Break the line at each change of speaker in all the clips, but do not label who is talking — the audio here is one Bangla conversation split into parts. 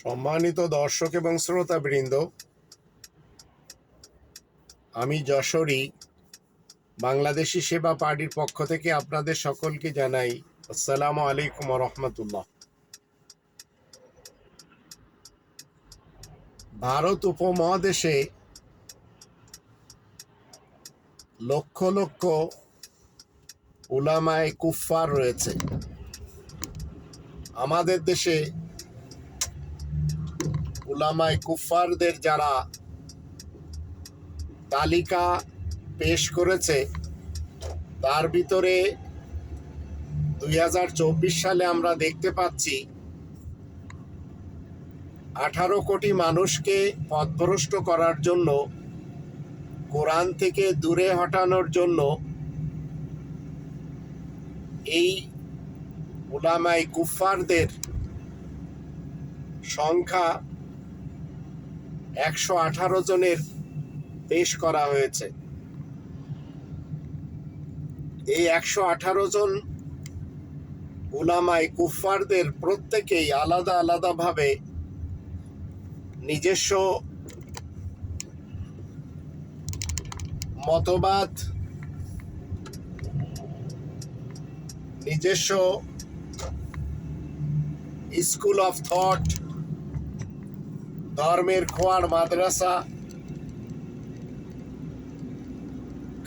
সম্মানিত দর্শক এবং শ্রোতাবৃন্দ, আমি যশোরী, বাংলাদেশি সেবা পার্টির পক্ষ থেকে আপনাদের সকলকে জানাই আসসালামু আলাইকুম রহমতুল্লাহ। ভারত উপমহাদেশে লক্ষ লক্ষ উলামায় কুফফার রয়েছে। আমাদের দেশে উলামায় কুফফারদের যারা তালিকা পেশ করেছে, তার ভিতরে দুই হাজার চব্বিশ সালে আমরা দেখতে পাচ্ছি আঠারো কোটি মানুষকে পথভ্রষ্ট করার জন্য, কোরআন থেকে দূরে হটানোর জন্য এই উলামাই কুফফারদের সংখ্যা একশো আঠারো জনের পেশ করা হয়েছে। এই একশো আঠারো জন উলামাই কুফফারদের প্রত্যেকেই আলাদা আলাদাভাবে নিজস্ব মতবাদ, নিজস্ব স্কুল অফ থট ধর্মের খোয়ার মাদ্রাসা,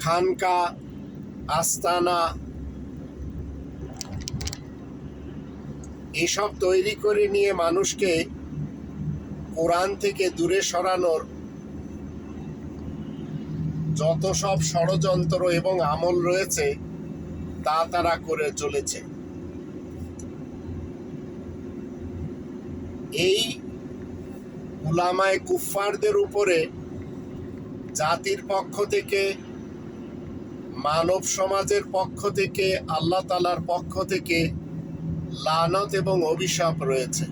খানকা, আস্তানা, এসব তৈরি করে নিয়ে মানুষকে কোরআন থেকে দূরে সরানোর যত সব ষড়যন্ত্র এবং আমল রয়েছে, তা তারা করে চলেছে। এই উলামায় কুফফারদের উপরে জাতির পক্ষ থেকে, মানব সমাজের পক্ষ থেকে, আল্লাহ তালার পক্ষ থেকে লানত এবং অভিশাপ রয়েছে।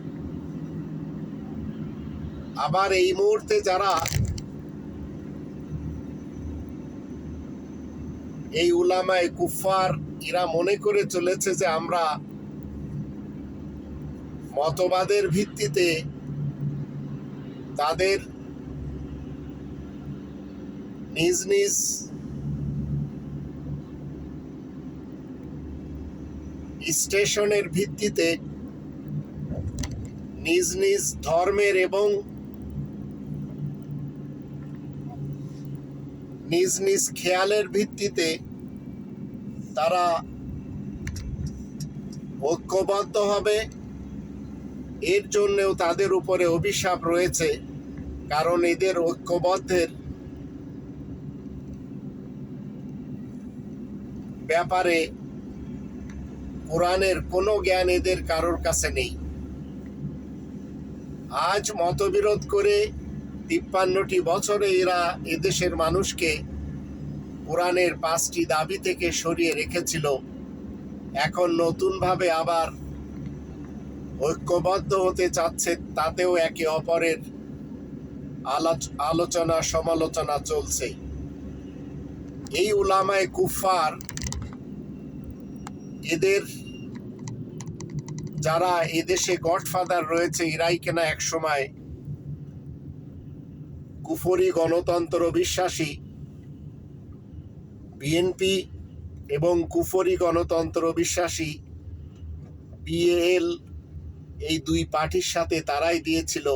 আবার এই মুহূর্তে যারা এই উলামায় কুফার এরা মনে করে চলেছে যে আমরা মতবাদের ভিত্তিতে তাদের নিজ নিজ স্টেশনের ভিত্তিতে নিজ নিজ ধর্মের এবং নিজ নিজ খেয়ালের ভিত্তিতে তারা ঐক্যবদ্ধ হবে। এর জন্যেও তাদের উপরে অভিশাপ রয়েছে। কারণ এদের ঐক্যবদ্ধের ব্যাপারে কোরআনের কোনো জ্ঞান এদের কারোর কাছে নেই। আজ মতবিরোধ করে তিপ্পান্নটি বছরে এরা এদেশের মানুষকে কোরআনের পাঁচটি দাবি থেকে সরিয়ে রেখেছিল। এখন নতুনভাবে আবার ঐক্যবদ্ধ হতে চাচ্ছে তাতেও একে অপরের আলোচনা, সমালোচনা চলছে। এই উলামায় কুফার এদের যারা এদেশে গডফাদার রয়েছে, এরাই কেনা একসময় কুফরি গণতন্ত্র বিশ্বাসী। বিএনপি এবং কুফরি গণতন্ত্র বিশ্বাসী বিএল এই দুই পার্টির সাথে তারাই দিয়েছিল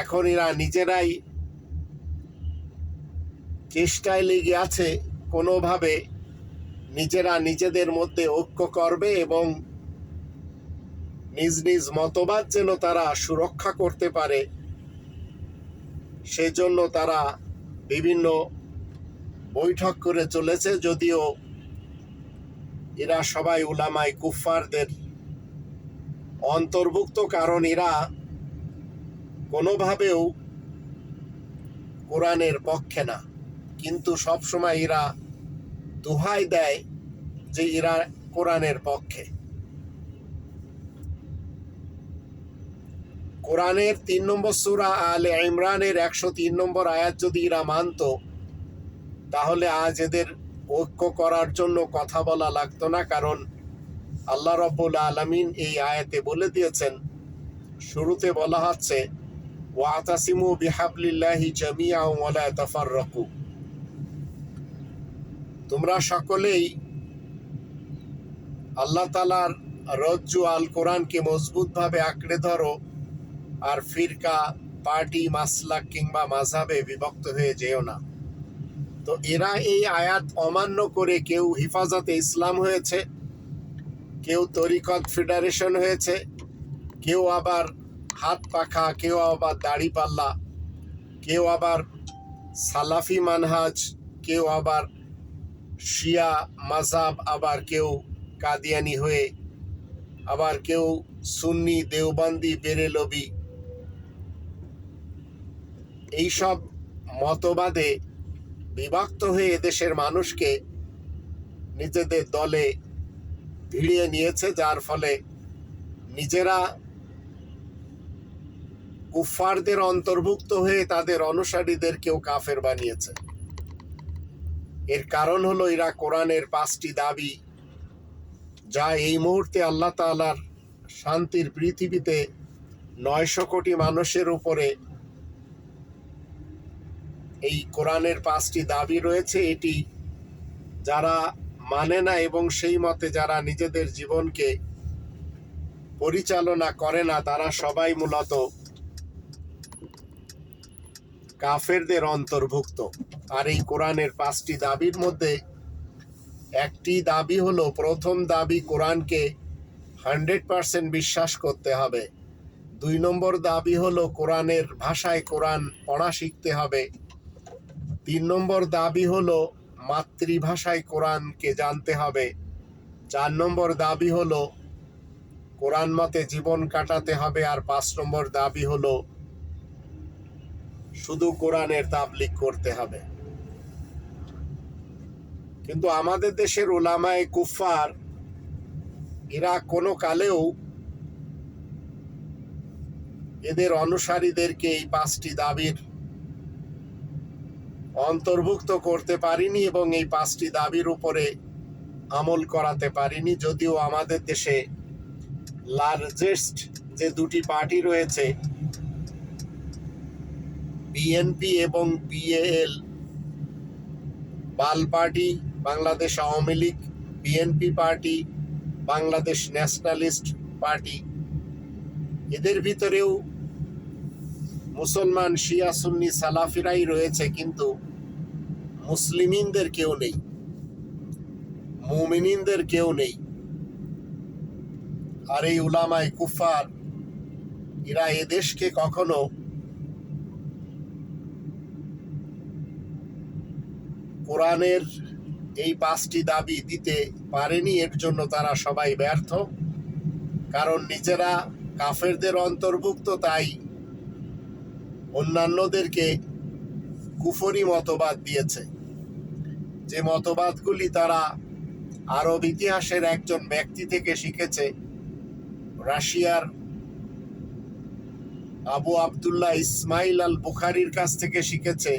এখন এরা নিজেরাই চেষ্টায় লেগে আছে কোনোভাবে নিজেরা নিজেদের মধ্যে ঐক্য করবে এবং নিজ নিজ মতবাদ যেন তারা সুরক্ষা করতে পারে, সেজন্য তারা বিভিন্ন বৈঠক করে চলেছে, যদিও এরা সবাই উলামাই কুফফারদের অন্তর্ভুক্ত, কারণ এরা কোনোভাবেও কোরআনের পক্ষে না। কিন্তু সবসময় এরা দোহাই দেয় যে এরা কোরআনের পক্ষে। কোরআনের তিন নম্বর সুরা আলে ইমরানের একশো তিন নম্বর আয়াত যদি এরা মানত, তাহলে আজ এদের ঐক্য করার জন্য কথা বলা লাগতো না, কারণ আল্লাহ রব্বুল আলমিন এই আয়াতে বলে দিয়েছেন, শুরুতে বলা হচ্ছে ওয়াতাসিমু বিহাবলিল্লাহি জামিয়া ওয়ালা তাফাররাকু তোমরা সকলেই আল্লাহ তালার রজ্জু আল কোরআনকে মজবুতভাবে আঁকড়ে ধরো আর ফিরকা, পার্টি, মাসলাক কিংবা মাঝাবে বিভক্ত হয়ে যেও না। তো এরা এই আয়াত অমান্য করে কেউ হিফাজতে ইসলাম হয়েছে, কেউ তরিকত ফেডারেশন হয়েছে, কেউ আবার হাত পাখা, কেউ আবার দাড়ি পাল্লা, কেউ আবার সালাফি মানহাজ, কেউ আবার শিয়া মাজাব আবার কেউ কাদিয়ানি হয়ে, আবার কেউ সুন্নি দেওবান্দি বেরেলবি। এইসব মতবাদে বিভক্ত হয়ে এদেশের মানুষকে নিজেদের দলে ভিড়িয়ে নিয়েছে, যার ফলে নিজেরা কুফারদের অন্তর্ভুক্ত হয়ে তাদের অনুসারীদেরকেও কাফের বানিয়েছে। এর কারণ হলো এরা কোরআনের পাঁচটি দাবি, যা এই মুহূর্তে আল্লাহ তাআলার শান্তির পৃথিবীতে নয়শো কোটি মানুষের উপরে এই কোরআনের পাঁচটি দাবি রয়েছে। এটি যারা মানে না এবং সেই মতে যারা নিজেদের জীবনকে পরিচালনা করে না, তারা সবাই মূলত কাফেরদের অন্তর্ভুক্ত। আর এই কোরআনের পাঁচটি দাবির মধ্যে একটি দাবি হলো, প্রথম দাবি কোরআনকে হান্ড্রেড পার্সেন্ট বিশ্বাস করতে হবে। দুই নম্বর দাবি হলো, কোরআনের ভাষায় কোরআন পড়া শিখতে হবে। তিন নম্বর দাবি হলো, মাতৃভাষায় কোরআনকে জানতে হবে। চার নম্বর দাবি হলো, কোরআন মতে জীবন কাটাতে হবে। আর পাঁচ নম্বর দাবি হলো শুধু কোরআনের তাবলিক করতে হবে। কিন্তু আমাদের দেশের ওলামায় কুফার এরা কোনো কালেও এদের অনুসারীদেরকে এই পাঁচটি দাবির অন্তর্ভুক্ত করতে পারিনি এবং এই পাঁচটি দাবির উপরে আমল করাতে পারিনি। যদিও আমাদের দেশে লার্জেস্ট যে দুটি পার্টি রয়েছে বিএনপি এবং বিএএল বাল party, Bangladesh Awami League BNP party, Bangladesh nationalist party. এদের ভিতরেও মুসলমান, শিয়া, সুন্নি, সালাফিরাই রয়েছে, কিন্তু মুসলিমিনদের কেউ নেই, মুমিনিনদের কেউ নেই। আর এই উলামায় কুফার এরা এদেশকে কখনো কোরআনের এই পাঁচটি দাবি দিতে পারেনি, এর জন্য তারা সবাই ব্যর্থ। কারণ নিজেরা কাফেরদের অন্তর্ভুক্ত, তাই অন্যান্যদেরকে কুফরি মতবাদ দিয়েছে। যে মতবাদগুলি তারা আরব ইতিহাসের একজন ব্যক্তি থেকে শিখেছে, রাশিয়ার আবু আবদুল্লাহ ইসমাইল আল বুখারির কাছ থেকে শিখেছে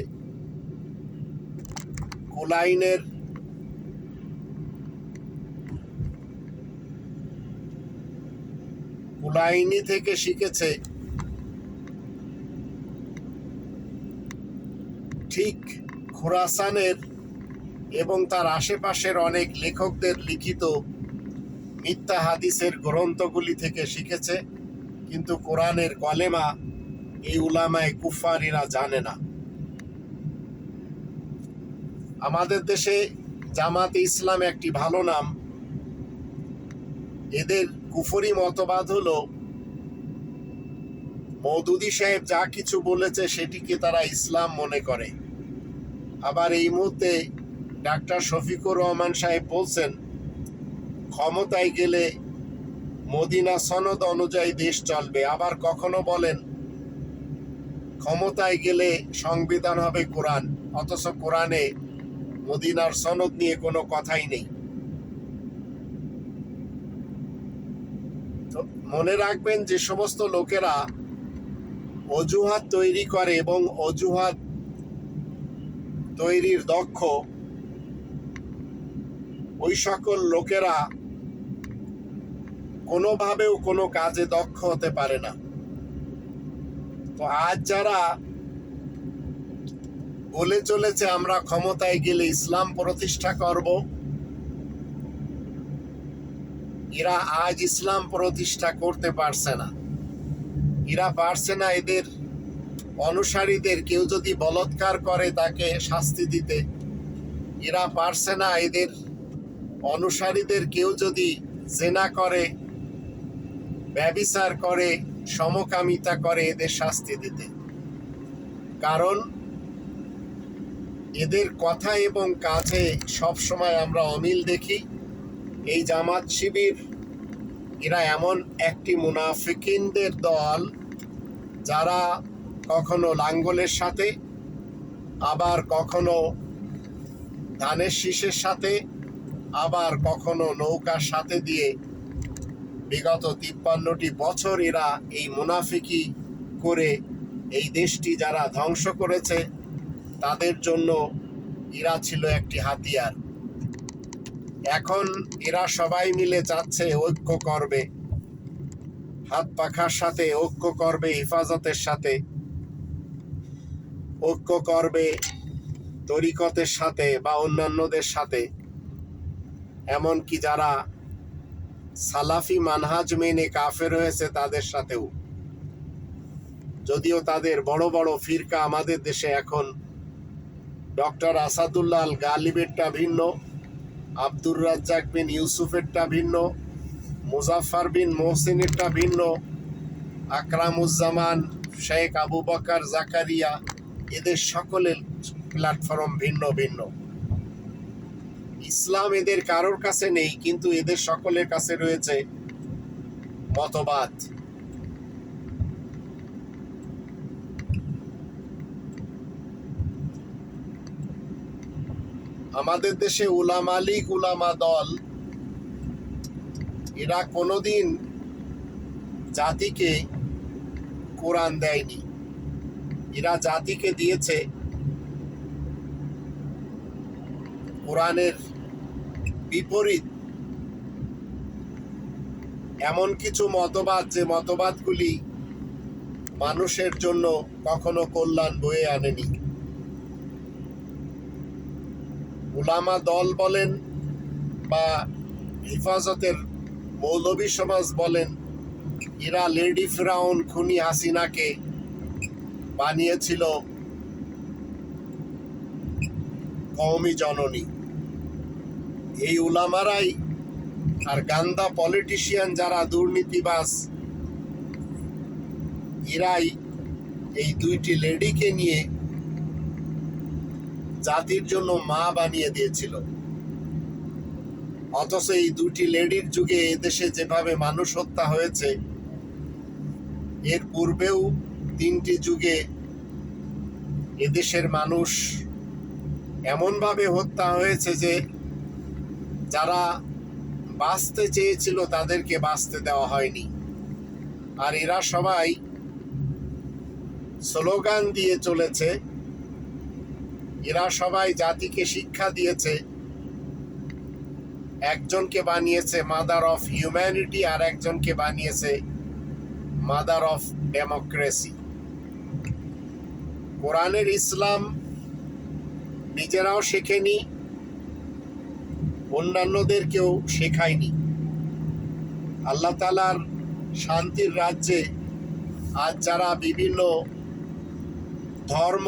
কুলাইনের কুলাইনি থেকে শিখেছে ঠিক খোরাসানের এবং তার আশেপাশের অনেক লেখকদের লিখিত মিথ্যা হাদিসের গ্রন্থগুলি থেকে শিখেছে, কিন্তু কোরআনের কলেমা এই উলামায় কুফারিরা জানে না। আমাদের দেশে জামাতে ইসলাম একটি ভালো নাম। এদের কুফরি মতবাদ হলো, মৌদুদি সাহেব যা কিছু বলেছে সেটিকে তারা ইসলাম মনে করে। আবার এই মুহূর্তে ডাক্তার শফিকুর রহমান সাহেব বলছেন, ক্ষমতায় গেলে মদিনা সনদ অনুযায়ী দেশ চলবে। আবার কখনো বলেন, ক্ষমতায় গেলে সংবিধান হবে কোরআন, অথচ কোরআনে মদিনার সনদ নিয়ে কোনো কথাই নেই। মনে রাখবেন যে সমস্ত লোকেরা অজুহাত তৈরি করে এবং অজুহাত তৈরির দক্ষ, ওই সকল লোকেরা কোনোভাবেও কোনো কাজে দক্ষ হতে পারে না। তো আজ যারা বলে চলেছে, আমরা ক্ষমতায় গেলে ইসলাম প্রতিষ্ঠা করব। এরা আজ ইসলাম প্রতিষ্ঠা করতে পারছে না। এরা পারছে না এদের অনুসারীদের, কেউ যদি বলৎকার করে তাকে শাস্তি দিতে। এরা পারছে না এদের অনুসারীদের, কেউ যদি জেনা করে, ব্যবিচার করে, সমকামিতা করে এদের শাস্তি দিতে। কারণ এদের কথা এবং কাজে সব সময় আমরা অমিল দেখি। এই জামাত শিবির, এরা এমন একটি মুনাফিকিনদের দল, যারা কখনো লাঙ্গলের সাথে, আবার কখনো ধানের শীষের সাথে, আবার কখনো নৌকার সাথে দিয়ে বিগত তিপ্পান্নটি বছর এরা এই মুনাফিকি করে এই দেশটি যারা ধ্বংস করেছে তাদের জন্য এরা ছিল একটি হাতিয়ার। এখন এরা সবাই মিলে চাচ্ছে ঐক্য করবে। হাত পাখার সাথে ঐক্য করবে, হেফাজতের সাথে। ঐক্য করবে তরিকতের সাথে বা অন্যান্যদের সাথে। এমনকি যারা সালাফি মানহাজ মেনে কাফের হয়েছে তাদের সাথেও। যদিও তাদের বড় বড় ফিরকা আমাদের দেশে এখন ডক্টর আসাদুল্লাহ গালিবেরটা ভিন্ন, আব্দুর রাজ্জাক বিন ইউসুফেরটা ভিন্ন, মুজাফফর বিন মোহসিনেরটা ভিন্ন, আকরামুজ্জামান, শেখ আবু বকর, জাকারিয়া, এদের সকলের প্ল্যাটফর্ম ভিন্ন ভিন্ন। ইসলাম এদের কারোর কাছে নেই, কিন্তু এদের সকলের কাছে রয়েছে মতবাদ। আমাদের দেশে উলামা লীগ, উলামা দল, এরা কোনোদিন জাতিকে কোরআন দেয়নি। এরা জাতিকে দিয়েছে কোরআনের বিপরীত। এমন কিছু মতবাদ, যে মতবাদগুলি মানুষের জন্য কখনো কল্যাণ বয়ে আনেনি। উলামা দল বলেন বা হেফাজতের মৌলবী সমাজ বলেন, এরা লেডি ফ্রাউন খুনি হাসিনাকে বানিয়েছিল কওমি জননী। এই উলামারাই আর গান্দা পলিটিশিয়ান যারা দুর্নীতিবাস এরাই এই দুইটি লেডিকে নিয়ে জাতির জন্য মা বানিয়ে দিয়েছিল। অথচ এই দুটি লেডির যুগে এদেশে যেভাবে মানুষ হত্যা হয়েছে, এর পূর্বেও তিনটি যুগে এদেশের মানুষ এমনভাবে হত্যা হয়েছে যে যারা বাঁচতে চেয়েছিল তাদেরকে বাঁচতে দেওয়া হয়নি। আর এরা সবাই স্লোগান দিয়ে চলেছে এরা সবাই জাতিকে শিক্ষা দিয়েছে। একজনকে বানিয়েছে মাদার অফ হিউম্যানিটি আর একজনকে বানিয়েছে মাদার অফ ডেমোক্রেসি কোরআনের ইসলাম নিজেরাও শেখেনি, অন্যান্যদেরকেও শেখায়নি। আল্লাহ তালার শান্তির রাজ্যে আজ যারা বিভিন্ন ধর্ম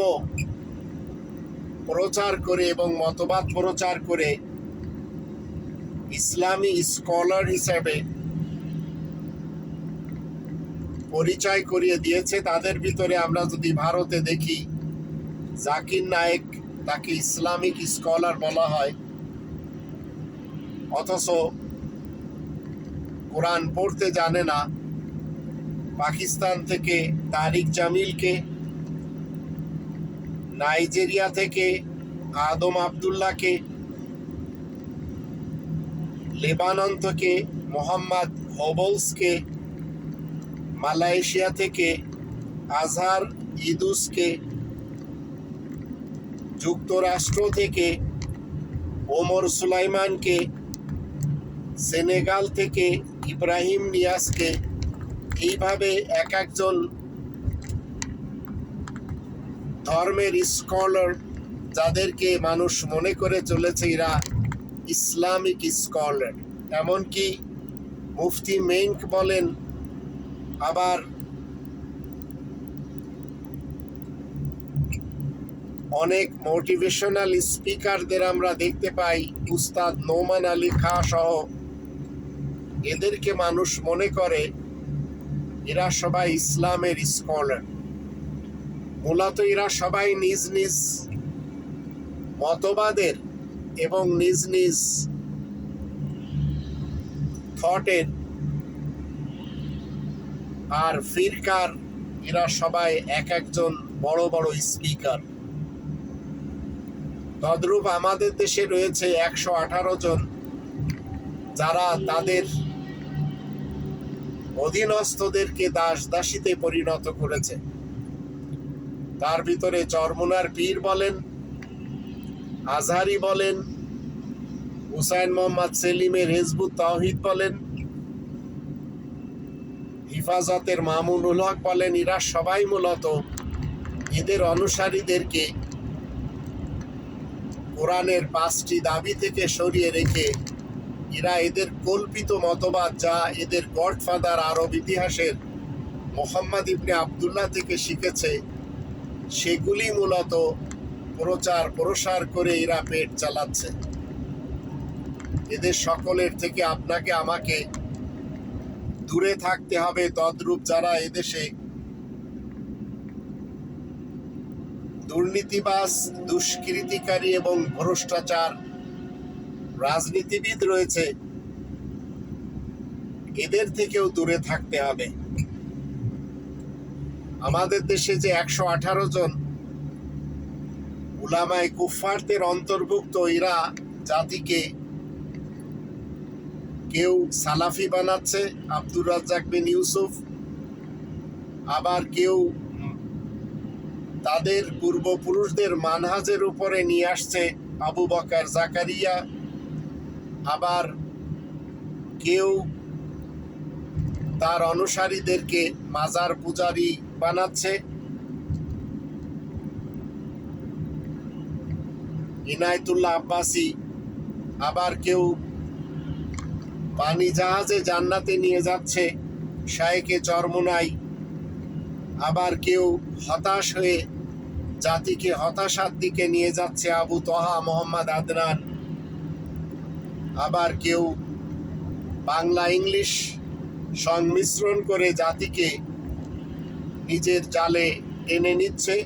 প্রচার করে এবং মতবাদ প্রচার করে ইসলামী স্কলার হিসেবে পরিচয় করিয়ে দিয়েছে। তাদের ভিতরে আমরা যদি ভারতে দেখি, জাকির নায়েক তাকে ইসলামিক স্কলার বলা হয়। অথচ কোরআন পড়তে জানে না। পাকিস্তান থেকে তারিক জামিলকে নাইজেরিয়া থেকে আদম আবদুল্লাহকে লেবানন থেকে মোহাম্মদ হবলসকে, মালয়েশিয়া থেকে আজহার ইদুসকে, যুক্তরাষ্ট্র থেকে ওমর সুলাইমানকে, সেনেগাল থেকে ইব্রাহিম নিয়াসকে, এইভাবে এক একজন ধর্মের স্কলার যাদেরকে মানুষ মনে করে চলেছে, এরা ইসলামিক স্কলার এমনকি মুফতি মেঙ্ক বলেন, আবার অনেক মোটিভেশনাল স্পিকারদের আমরা দেখতে পাই, উস্তাদ নোমান আলী খা সহ। এদেরকে মানুষ মনে করে, এরা সবাই ইসলামের স্কলার মূলত এরা সবাই নিজ নিজ মতবাদের এবং নিজ নিজ থটের আর ফিরকার, এরা সবাই এক একজন বড় বড় স্পিকার। তদ্রূপ আমাদের দেশে রয়েছে একশো আঠারো জন যারা তাদের অধীনস্থদেরকে দাস দাসীতে পরিণত করেছে। তার ভিতরে চরমুনার পীর বলেন, আজহারি বলেন, হুসাইন মোহাম্মদ সেলিমের হেজবুত তাওহিদ বলেন, হিফাজতের মামুনুল হক বলেন, এরা সবাই মূলত এদের অনুসারীদেরকে কোরআনের পাঁচটি দাবি থেকে সরিয়ে রেখে এরা এদের কল্পিত মতবাদ যা এদের গডফাদার আরব ইতিহাসের মোহাম্মদ ইবনে আবদুল্লাহ থেকে শিখেছে সেগুলি মূলত প্রচার প্রসার করে এরা পেট চালাচ্ছে। এদের সকলের থেকে আপনাকে আমাকে দূরে থাকতে হবে, তদ্রূপ যারা এদেশে দুর্নীতিবাজ, দুষ্কৃতিকারী এবং ভ্রষ্টাচার রাজনীতিবিদ রয়েছে, এদের থেকেও দূরে থাকতে হবে। আমাদের দেশে যে একশো আঠারো জন উলামায় কুফারদের অন্তর্ভুক্ত, এরা জাতিকে কেউ সালাফি বানাচ্ছে, আব্দুর রাজ্জাক বিন ইউসুফ। আবার কেউ তাদের পূর্বপুরুষদের মানহাজের উপরে নিয়ে আসছে, আবু বকার জাকারিয়া। আবার কেউ তার অনুসারীদেরকে মাজার পূজারি বানাচ্ছে। ইনায়তুল্লাহ আব্বাসি আবার কেউ পানি জাহাজে জান্নাতে নিয়ে যাচ্ছে, শায়েকে চরমোনাই। আবার কেউ হতাশ হয়ে জাতিকে হতাশার দিকে নিয়ে যাচ্ছে আবু তহা, মোহাম্মদ আদনান। আবার কেউ বাংলা ইংলিশ সংমিশ্রণ করে জাতিকে নিজের জালে টেনে নিচ্ছে।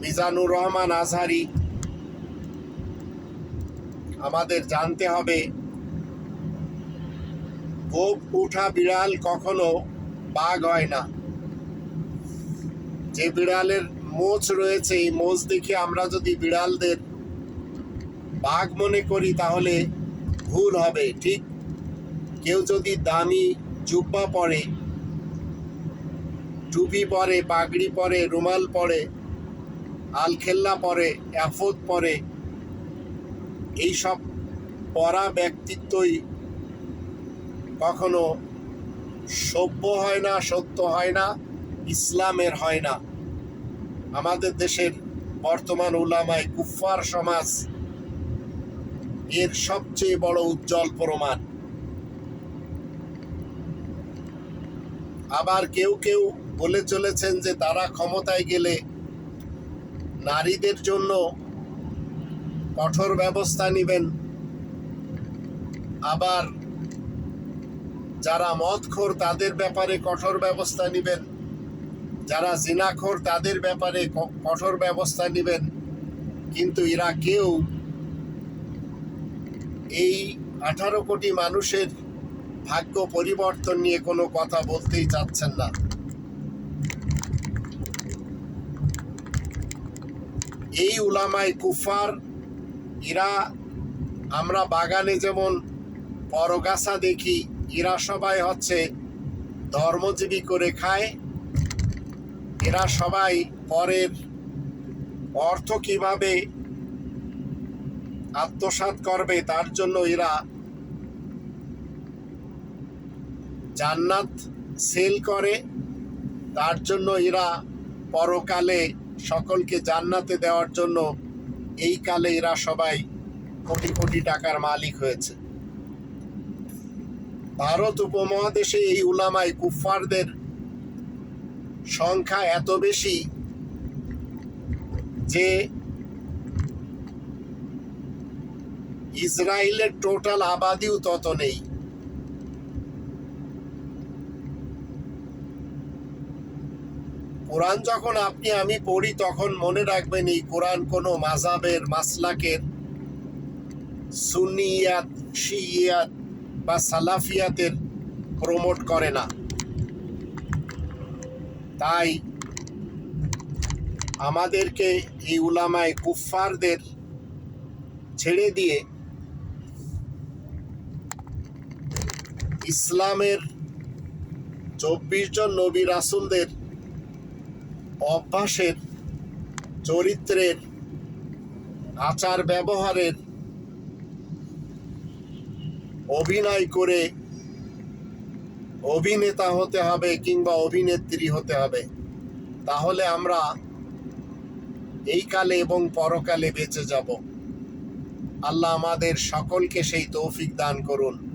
মিজানুর রহমান আজহারি, আমাদের জানতে হবে, গোপ উঠা বিড়াল কখনো বাঘ হয় না। যে বিড়ালের মোচ রয়েছে, এই মোচ দেখে আমরা যদি বিড়ালদের বাঘ মনে করি, তাহলে ভুল হবে, ঠিক? কেউ যদি দামি জুব্বা পরে, টুপি পরে, পাগড়ি পরে, রুমাল পরে, আলখেল্লা পরে অ্যাফোদ পরে, এইসব পরা ব্যক্তিত্বই কখনো সভ্য হয় না, সত্য হয় না, ইসলামের হয় না। আমাদের দেশের বর্তমান উলামায় কুফফার সমাজ এর সবচেয়ে বড় উজ্জ্বল প্রমাণ। আবার কেউ কেউ বলে চলেছেন যে তারা ক্ষমতায় গেলে নারীদের জন্য কঠোর ব্যবস্থা নেবেন। আবার যারা মদখোর, তাদের ব্যাপারে কঠোর ব্যবস্থা নেবেন। যারা জিনাখোর, তাদের ব্যাপারে কঠোর ব্যবস্থা নেবেন। কিন্তু এরা কেউ এই আঠারো কোটি মানুষের ভাগ্য পরিবর্তন নিয়ে কোনো কথা বলতেই চাচ্ছেন না। এই উলামায় কুফার এরা আমরা বাগানে যেমন পরগাছা দেখি, এরা সবাই হচ্ছে ধর্মজীবী করে খায়। এরা সবাই পরের অর্থ কীভাবে আত্মসাৎ করবে তার জন্য এরা জান্নাত সেল করে। তার জন্য এরা পরকালে সকলকে জান্নাতে দেওয়ার জন্য এই কালে এরা সবাই কোটি কোটি টাকার মালিক হয়েছে। ভারত উপমহাদেশে এই উলামায় কুফফারদের সংখ্যা এত বেশি যে ইসরায়েলের টোটাল আবাদিও তত নেই। কোরআন যখন আপনি, আমি পড়ি, তখন মনে রাখবেন এই কোরআন কোনো মাজাবের, মাসলাকের, সুন্নিয়াত শিয়াত বা সালাফিয়াতের প্রমোট করে না। তাই আমাদেরকে এই উলামায় কুফফারদের ছেড়ে দিয়ে ইসলামের চব্বিশ জন নবী রাসুলদের অভ্যাসের, চরিত্রের, আচার ব্যবহারের অভিনয় করে অভিনেতা হতে হবে কিংবা অভিনেত্রী হতে হবে। তাহলে আমরা এই কালে এবং পরকালে বেঁচে যাব। আল্লাহ আমাদের সকলকে সেই তৌফিক দান করুন।